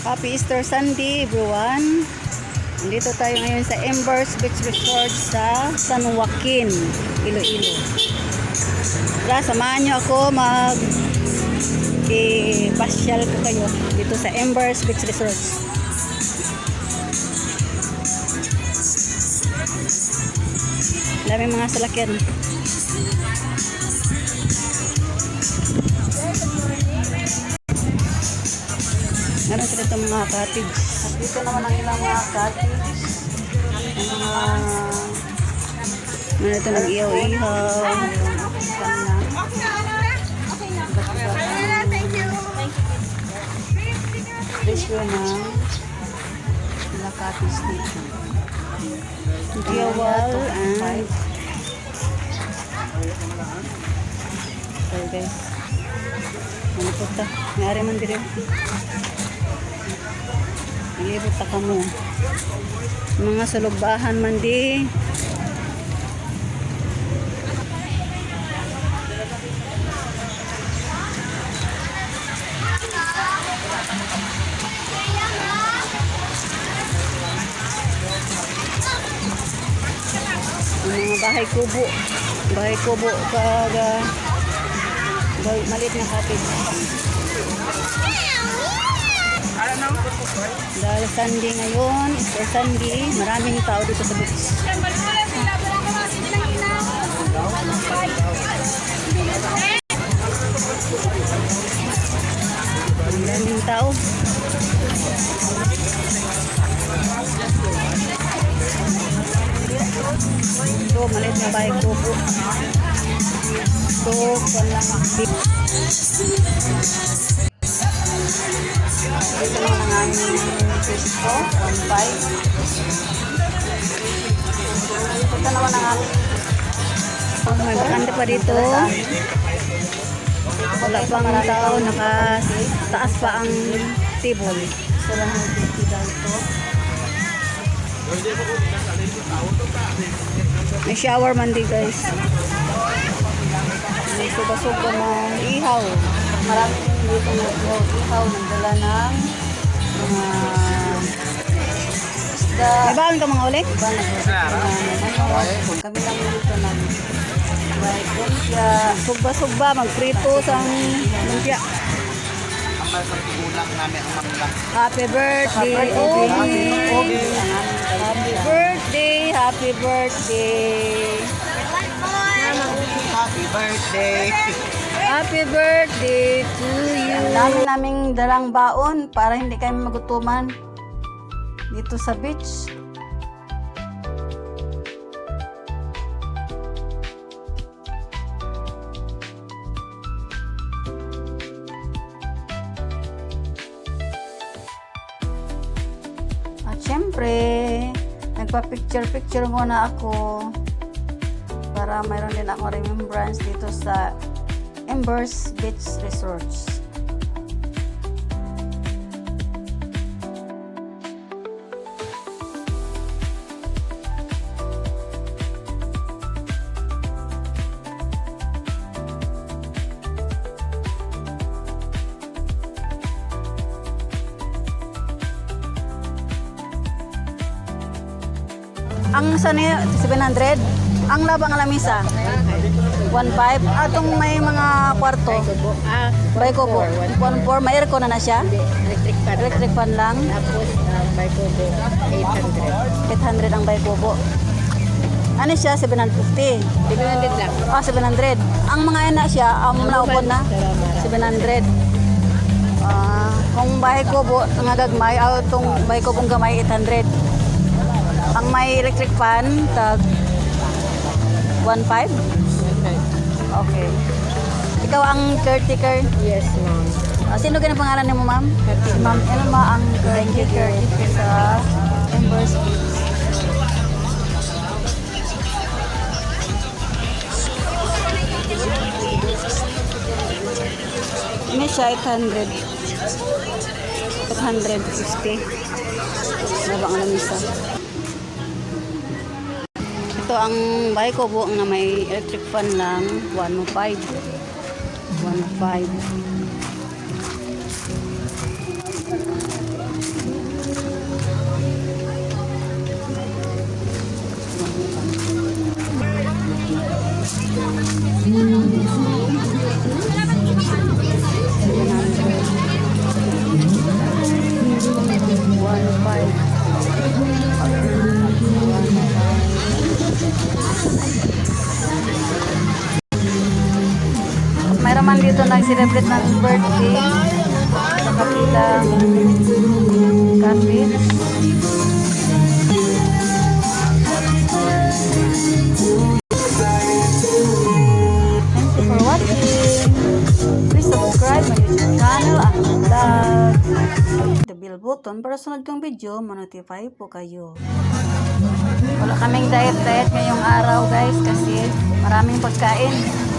Happy Easter Sunday, everyone. Dito tayo ngayon sa Embers Beach Resort sa San Joaquin, Iloilo. Tara, samahan nyo ako mag i-pasyal ko kayo dito sa Embers Beach Resort. Daming mga salakyan. Meron sila itong mga cottage. At dito naman ang ilang mga cottage. Ang mga... Meron ito nag-ihaw-ihaw. Presyo ng mga cottage dito. Giyawal and... So guys. Ano po ta? Mayari man dire. Ilibot ta kamo. Mga sulugbahan man di. Mga bahay kubo. Bahay kubo kaga bahay, maliit na cottage. Dahil Sunday ngayon, Easter Sunday, maraming tao dito sa beach. Maraming tao. Ito, maliit na bahay kubo. Ito, walang active. Ito lang ang aming Cisco, 1.5. Ito naman ang aming may bakante pa dito. Wala pang tao, nakataas pa ang table. Ito lang ang dito. May shower man di guys. May suba-suba ng ihaw. Marami din dito ng ihaw. Nagdala ng mga isda. May baon ka mga ulit? Iba nagdala Kami lang dito ng may lumpia. Sugba-sugba. Magprito sa lumpia. Ang sa tigulang namin ang mangla. Happy birthday, Ogie! Happy birthday! Happy birthday! Happy birthday! Happy birthday to you! Ang dami naming dalang baon para hindi kami magutuman dito sa beach. At syempre, nagpa-picture-picture muna ako para mayroon din ako remembrance dito sa Embers Beach Resorts. Ang sa ni 700, ang labang lamisa 1.5. Atong may mga kwarto. Ah, Bay ko po. 1.4. May aircon na na siya. electric fan. Electric fan lang. Tapos, uh, by Kobo, 800. 800 ang bay kubo. Ano siya? 750. 700 lang. Ah, 700. Ang mga ina siya, ang um, naupod na. 700. Ah, kung bahay kubo, nga gagmay, o itong bahay kubong gamay, 800. Ang may electric fan, tag 1.5? Okay. Ikaw ang caretaker. Yes, ma'am. Ah, sino ganang pangalan ni mo, ma'am? Si Ma'am Elma ang caretaker dito sa Embers Beach. Ini siya 800. 850. Nabang alam isa. Ito ang bahay ko buong na may electric fan lang. 105. 105. Nag-celebrate ng birthday sa kapilang cabbage. Thank you for watching. Please subscribe my YouTube channel at vlog. The bell button para sunod kong video, manotify po kayo. Wala kaming diet-diet ngayong araw guys kasi maraming pagkain.